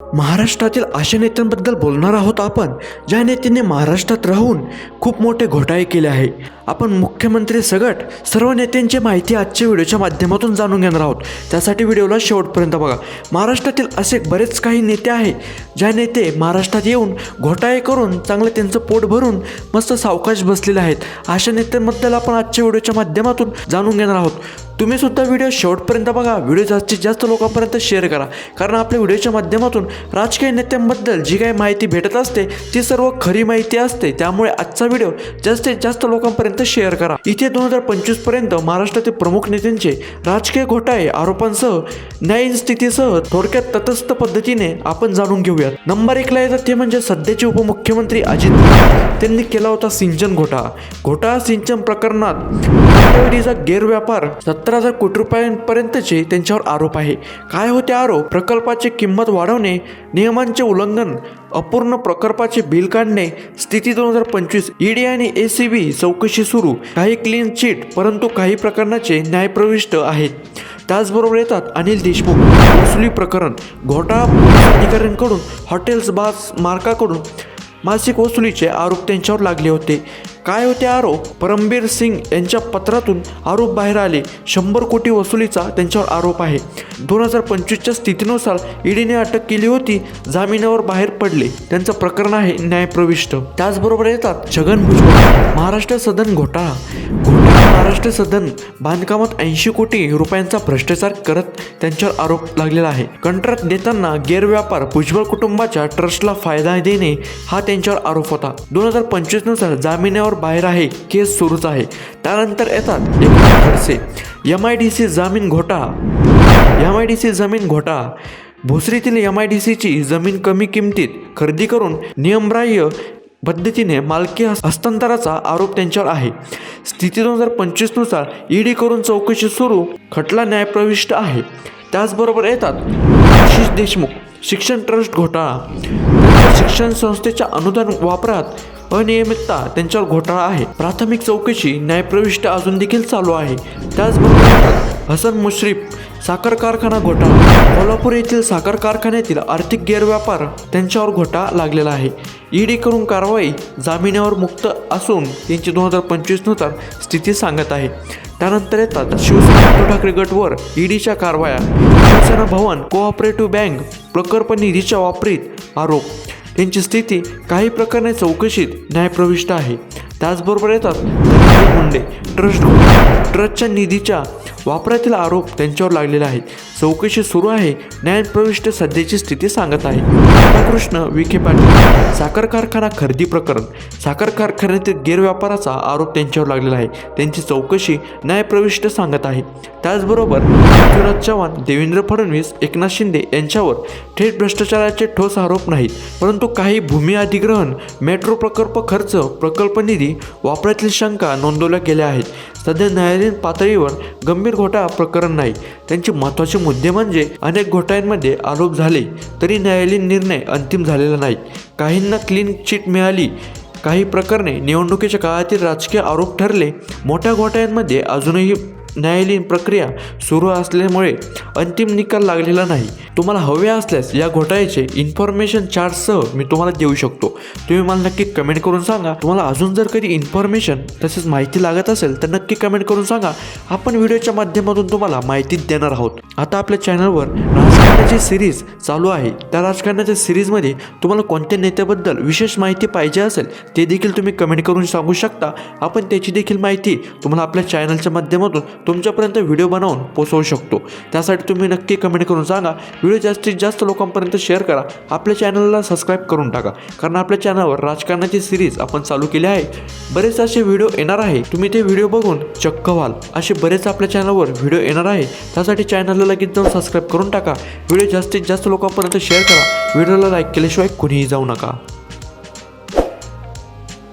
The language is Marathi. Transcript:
महाराष्ट्रातील अशा नेत्यांबद्दल बोलणार आहोत आपण ज्या नेत्यांनी महाराष्ट्रात राहून खूप मोठे घोटाळे केले आहे. आपण मुख्यमंत्री सगट सर्व नेत्यांची माहिती आजच्या व्हिडिओच्या माध्यमातून जाणून घेणार आहोत. त्यासाठी व्हिडिओला शेवटपर्यंत बघा. महाराष्ट्रातील असे बरेच काही नेते आहे ज्या नेते महाराष्ट्रात येऊन घोटाळे करून चांगलं त्यांचं पोट भरून मस्त सावकाश बसलेले आहेत. अशा नेत्यांबद्दल आपण आजच्या व्हिडिओच्या माध्यमातून जाणून घेणार आहोत. तुम्ही सुद्धा व्हिडिओ शेवटपर्यंत बघा. व्हिडिओ जास्तीत जास्त लोकांपर्यंत शेअर करा. कारण आपल्या व्हिडिओच्या माध्यमातून राजकीय नेत्यांबद्दल जी काही माहिती भेटत असते ती सर्व खरी माहिती असते. त्यामुळे आजचा व्हिडिओ जास्तीत जास्त लोकांपर्यंत शेअर करा. इथे दोन हजार पंचवीसपर्यंत महाराष्ट्रातील प्रमुख नेत्यांचे राजकीय घोटाळे आरोपांसह न्याय स्थितीसह थोडक्यात तटस्थ पद्धतीने आपण जाणून घेऊयात. नंबर एकला येतात ते म्हणजे सध्याचे उपमुख्यमंत्री अजित पवार. त्यांनी केला होता सिंचन घोटाळा. घोटाळा सिंचन प्रकरणात गैरव्यापार सत्तर हजार कोटी रुपयांपर्यंतचे त्यांच्यावर आरोप आहे. काय होते आरोप? प्रकल्पाची किंमत वाढवणे नियमांचे उल्लंघन अपूर्ण प्रकल्पाचे बिल काढणे स्थिती दोन हजार पंचवीस ईडी आणि ए सी बी चौकशी सुरू काही क्लीन चिट परंतु काही प्रकरणाचे न्यायप्रविष्ट आहेत. त्याचबरोबर येतात अनिल देशमुख. वसुली प्रकरण घोटाळा पोलीस अधिकाऱ्यांकडून हॉटेल्स बास मार्काकडून मासिक वसुलीचे आरोप त्यांच्यावर लागले होते. काय होते आरोप? परमबीर सिंग यांच्या पत्रातून आरोप बाहेर आले. शंभर कोटी वसुलीचा त्यांच्यावर आरोप आहे. दोन हजार पंचवीसच्या स्थितीनुसार ईडीने अटक केली होती. जामिनावर बाहेर पडले. त्यांचं प्रकरण आहे न्यायप्रविष्ट. त्याचबरोबर येतात छगन भुजबळ महाराष्ट्र सदन घोटाळा. घोटाळा महाराष्ट्र सदन बांधकामात ऐंशी कोटी रुपयांचा भ्रष्टाचार करत त्यांच्यावर आरोप लागलेला आहे. कंत्राट देताना गैरव्यापार भुजबळ कुटुंबाच्या ट्रस्टला फायदा देणे हा त्यांच्यावर आरोप होता. दोन हजार पंचवीसनुसार जामिनावर बाहेर आहे केस सुरूच आहे. त्यानंतर येतात Eknath Khadse M I D C जामीन घोटाळा. एम आय डी सी जमीन घोटाळा. भोसरीतील एम आय डी सीची जमीन कमी किमतीत खरेदी करून नियमबाह्य पद्धतीने मालकी हस्तांतराचा आरोप त्यांच्यावर आहे. स्थिती दोन हजार पंचवीसनुसार ईडी करून चौकशी सुरू खटला न्यायप्रविष्ट आहे. त्याचबरोबर येतात आशिष देशमुख शिक्षण ट्रस्ट घोटाळा. शिक्षण संस्थेच्या अनुदान वापरात अनियमितता त्यांच्यावर घोटाळा आहे. प्राथमिक चौकशी न्यायप्रविष्ट अजून देखील चालू आहे. त्याचबरोबर हसन मुश्रीफ साखर कारखाना घोटाळा कोल्हापूर येथील साखर कारखान्यातील आर्थिक गैरव्यापार त्यांच्यावर घोटा लागलेला आहे. ईडी करून कारवाई जामिनावर मुक्त असून त्यांची दोन हजार पंचवीसनुसार स्थिती सांगत आहे. त्यानंतर येतात शिवसेना उद्धव ठाकरे गटवर ईडीच्या कारवाया. शिवसेना भवन कोऑपरेटिव्ह बँक प्रकल्प निधीच्या वापरीत आरोप. त्यांची स्थिती काही प्रकारे चौकशीत न्यायप्रविष्ट आहे. त्याचबरोबर येतात मुंडे ट्रस्ट ट्रस्टच्या निधीच्या वापरातील आरोप त्यांच्यावर लागलेले आहेत. चौकशी सुरू आहे. न्यायप्रविष्ट सध्याची स्थिती सांगत आहे. राधाकृष्ण विखे पाटील साखर कारखाना खरेदी प्रकरण. साखर कारखान्यातील गैरव्यापाराचा आरोप त्यांच्यावर लागलेला आहे. त्यांची चौकशी न्यायप्रविष्ट सांगत आहे. त्याचबरोबर पृथ्वीराज चव्हाण देवेंद्र फडणवीस एकनाथ शिंदे यांच्यावर थेट भ्रष्टाचाराचे ठोस आरोप नाहीत. परंतु काही भूमी अधिग्रहण मेट्रो प्रकल्प खर्च प्रकल्प निधी वापरातील शंका नोंदवल्या गेल्या आहेत. सध्या न्यायालयीन पातळीवर गंभीर घोटाळा प्रकरण नाही. त्यांचे महत्त्वाचे मुद्दे म्हणजे अनेक घोटाळ्यांमध्ये आरोप झाले तरी न्यायालयीन निर्णय अंतिम झालेला नाही. काहींना क्लीन चिट मिळाली. काही प्रकरणे निवडणुकीच्या काळातील राजकीय आरोप ठरले. मोठ्या घोटाळ्यांमध्ये अजूनही न्यायालयीन प्रक्रिया सुरू असल्यामुळे अंतिम निकाल लागलेला नाही. तुम्हाला हवे असल्यास या घोटाळ्याचे इन्फॉर्मेशन चार्जसह मी तुम्हाला देऊ शकतो. तुम्ही मला नक्की कमेंट करून सांगा. तुम्हाला अजून जर कधी इन्फॉर्मेशन तसेच माहिती लागत असेल तर नक्की कमेंट करून सांगा. आपण व्हिडिओच्या माध्यमातून तुम्हाला माहिती देणार आहोत. आता आपल्या चॅनलवर राजकारणाची सिरीज चालू आहे. त्या राजकारणाच्या सिरीजमध्ये तुम्हाला कोणत्या नेत्याबद्दल विशेष माहिती पाहिजे असेल ते देखील तुम्ही कमेंट करून सांगू शकता. आपण त्याची देखील माहिती तुम्हाला आपल्या चॅनलच्या माध्यमातून तुमच्यापर्यंत व्हिडिओ बनवून पोचवू शकतो. त्यासाठी तुम्ही नक्की कमेंट करून सांगा. व्हिडिओ जास्तीत जास्त लोकांपर्यंत शेअर करा. आपल्या चॅनलला सबस्क्राईब करून टाका. कारण आपल्या चॅनलवर राजकारणाची सिरीज आपण चालू केली आहे. बरेच असे व्हिडिओ येणार आहे. तुम्ही ते व्हिडिओ बघून चक्क व्हाल. असे बरेच आपल्या चॅनलवर व्हिडिओ येणार आहे. त्यासाठी चॅनलला लगेच जाऊन सबस्क्राईब करून टाका. व्हिडिओ जास्तीत जास्त लोकांपर्यंत शेअर करा. व्हिडिओला लाईक केल्याशिवाय कुणीही जाऊ नका.